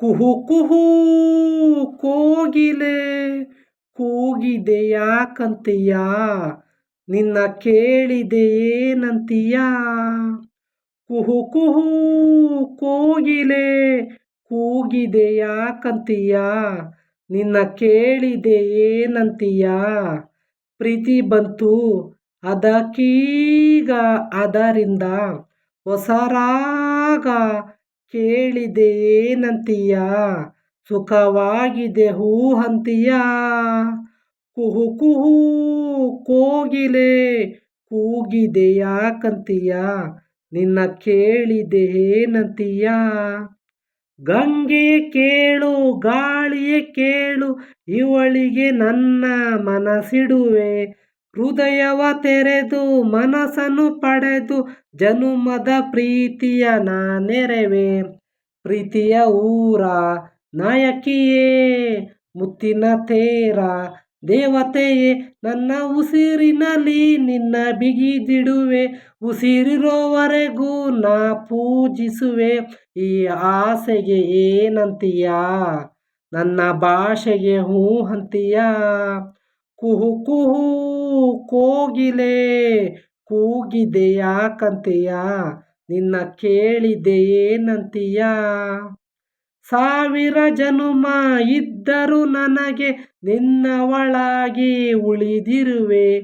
ಕುಹು ಕುಹೂ ಕೋಗಿಲೆ ಕೂಗಿದೆ ಯಾಕಂತೀಯ ನಿನ್ನ ಕೇಳಿದೆ ಏನಂತೀಯ? ಕುಹು ಕುಹೂ ಕೋಗಿಲೆ ಕೂಗಿದೆ ನಿನ್ನ ಕೇಳಿದೆ ಏನಂತೀಯ? ಪ್ರೀತಿ ಬಂತು ಅದಕ್ಕೀಗ ಅದರಿಂದ ಹೊಸರಾಗ ಕೇಳಿದೆ ಏನಂತೀಯ ಸುಖವಾಗಿದೆ ಹೂ ಅಂತೀಯ? ಕುಹು ಕುಹೂ ಕೋಗಿಲೆ ಕೂಗಿದೆ ಯಾಕಂತೀಯ? ನಿನ್ನ ಕೇಳಿದೆ ಏನಂತೀಯ ಗಂಗೆಯೇ ಕೇಳು, ಗಾಳಿಯೇ ಕೇಳು, ಇವಳಿಗೆ ನನ್ನ ಮನಸ್ಸಿಡುವೆ. ಹೃದಯವ ತೆರೆದು, ಮನಸ್ಸನ್ನು ಪಡೆದು, ಜನುಮದ ಪ್ರೀತಿಯ ನಾನೆರವೆ. ಪ್ರೀತಿಯ ಊರ, ನಾಯಕಿಯೇ, ಮುತ್ತಿನ ತೇರ, ದೇವತೆಯೇ, ನನ್ನ ಉಸಿರಿನಲ್ಲಿ ನಿನ್ನ ಬಿಗಿದಿಡುವೆ. ಉಸಿರಿರೋವರೆಗೂ ನಾ ಪೂಜಿಸುವೆ. ಈ ಆಸೆಗೆ ಏನಂತೀಯ? ನನ್ನ ಭಾಷೆಗೆ ಹೂ ಅಂತೀಯ? ಕುಹು ಕುಹು, ಕೋಗಿಲೆ ಕೂಗಿದೆ ಯಾಕಂತೀಯ ನಿನ್ನ ಕೇಳಿದೆ ಸಾವಿರ ಜನುಮ ಇದ್ದರೂ ನನಗೆ ನಿನ್ನವಳಾಗಿ ಉಳಿದಿರುವೆ.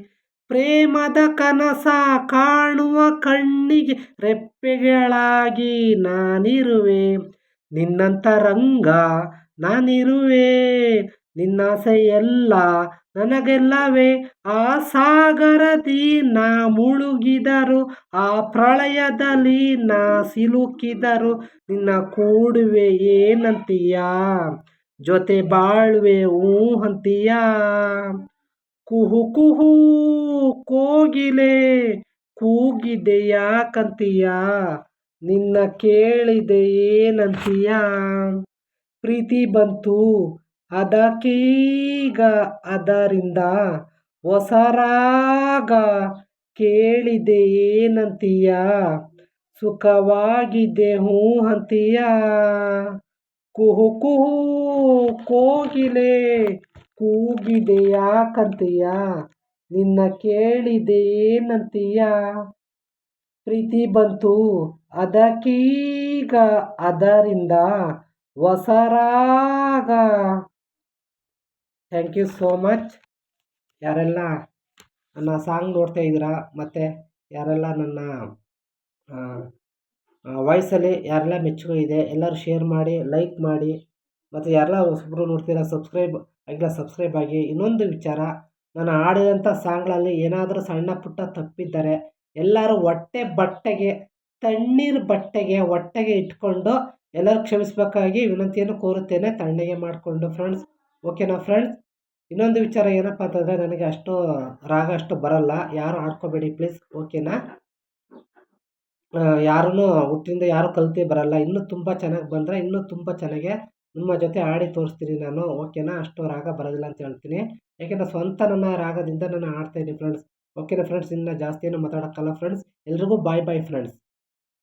ಪ್ರೇಮದ ಕನಸ ಕಾಣುವ ಕಣ್ಣಿಗೆ ರೆಪ್ಪೆಗಳಾಗಿ ನಾನಿರುವೆ. ನಿನ್ನಂತರಂಗ ನಾನಿರುವೆ. ನಿನ್ನಾಸೆಯೆಲ್ಲ ನನಗೆಲ್ಲವೇ ಆ ಸಾಗರದಿ ನಾ ಮುಳುಗಿದರು, ಆ ಪ್ರಳಯದಲ್ಲಿ ನಾ ಸಿಲುಕಿದರು. ನಿನ್ನ ಕೂಡುವೆ ಏನಂತೀಯ? ಜೊತೆ ಬಾಳುವೆ ಹೂ ಅಂತೀಯ ಕುಹು ಕುಹು ಕೋಗಿಲೆ ಕೂಗಿದೆ ಯಾಕಂತೀಯ ನಿನ್ನ ಕೇಳಿದೆ ಏನಂತೀಯ? ಪ್ರೀತಿ ಬಂತು ಅದಕ್ಕೀಗ ಅದರಿಂದ ಹೊಸರಾಗ ಕೇಳಿದೆ ಏನಂತೀಯ ಸುಖವಾಗಿದೆ ಹೂ ಅಂತೀಯ? ಕುಹು ಕುಹು ಕೋಗಿಲೆ ಕೂಗಿದೆ ಯಾಕಂತೀಯ ನಿನ್ನ ಕೇಳಿದೆ ಏನಂತೀಯ ಪ್ರೀತಿ ಬಂತು. ಅದಕ್ಕೀಗ ಅದರಿಂದ ಹೊಸರಾಗ ಥ್ಯಾಂಕ್ ಯು ಸೋ ಮಚ್ ಯಾರೆಲ್ಲ ನನ್ನ ಸಾಂಗ್ ನೋಡ್ತಾ ಇದ್ದೀರಾ? ಮತ್ತು ಯಾರೆಲ್ಲ ನನ್ನ ವಾಯ್ಸಲ್ಲಿ ಯಾರೆಲ್ಲ ಮೆಚ್ಚುಗೆ ಇದೆ ಎಲ್ಲರೂ ಶೇರ್ ಮಾಡಿ ಲೈಕ್ ಮಾಡಿ, ಮತ್ತು ಯಾರೆಲ್ಲ ಹೊಸಬ್ರು ನೋಡ್ತೀರಾ ಸಬ್ಸ್ಕ್ರೈಬ್ ಆಗಿಲ್ಲ ಸಬ್ಸ್ಕ್ರೈಬ್ ಆಗಿ. ಇನ್ನೊಂದು ವಿಚಾರ, ನಾನು ಹಾಡಿದಂಥ ಸಾಂಗ್ಗಳಲ್ಲಿ ಏನಾದರೂ ಸಣ್ಣ ಪುಟ್ಟ ತಪ್ಪಿದ್ದರೆ, ಎಲ್ಲರೂ ಹೊಟ್ಟೆ ಬಟ್ಟೆಗೆ, ತಣ್ಣೀರು ಬಟ್ಟೆಗೆ ಹೊಟ್ಟೆಗೆ ಇಟ್ಕೊಂಡು ಎಲ್ಲರೂ ಕ್ಷಮಿಸಬೇಕಾಗಿ ವಿನಂತಿಯನ್ನು ಕೋರುತ್ತೇನೆ, ತಣ್ಣಗೆ ಮಾಡಿಕೊಂಡು. ಫ್ರೆಂಡ್ಸ್ ಓಕೆನಾ ಫ್ರೆಂಡ್ಸ್ ಇನ್ನೊಂದು ವಿಚಾರ ಏನಪ್ಪ ಅಂತಂದರೆ ನನಗೆ ಅಷ್ಟು ರಾಗ ಅಷ್ಟು ಬರಲ್ಲ. ಯಾರು ಆಡ್ಕೋಬೇಡಿ ಪ್ಲೀಸ್ ಓಕೆನಾ ಯಾರೂ ಹುಟ್ಟಿಂದ ಯಾರೂ ಕಲ್ತು ಬರಲ್ಲ. ಇನ್ನೂ ತುಂಬ ಚೆನ್ನಾಗಿ ಬಂದರೆ ಇನ್ನೂ ತುಂಬ ಚೆನ್ನಾಗೆ ನಿಮ್ಮ ಜೊತೆ ಹಾಡಿ ತೋರಿಸ್ತೀನಿ ನಾನು. ಓಕೆನಾ ಅಷ್ಟು ರಾಗ ಬರೋದಿಲ್ಲ ಅಂತ ಹೇಳ್ತೀನಿ. ಯಾಕೆಂದರೆ ಸ್ವಂತ ನನ್ನ ರಾಗದಿಂದ ನಾನು ಆಡ್ತಾಯಿದ್ದೀನಿ ಫ್ರೆಂಡ್ಸ್ ಓಕೆನಾ ಫ್ರೆಂಡ್ಸ್ ಇನ್ನು ಜಾಸ್ತಿ ಏನು ಮಾತಾಡೋಕ್ಕಲ್ಲ ಫ್ರೆಂಡ್ಸ್ ಎಲ್ರಿಗೂ ಬಾಯ್ ಬಾಯ್ ಫ್ರೆಂಡ್ಸ್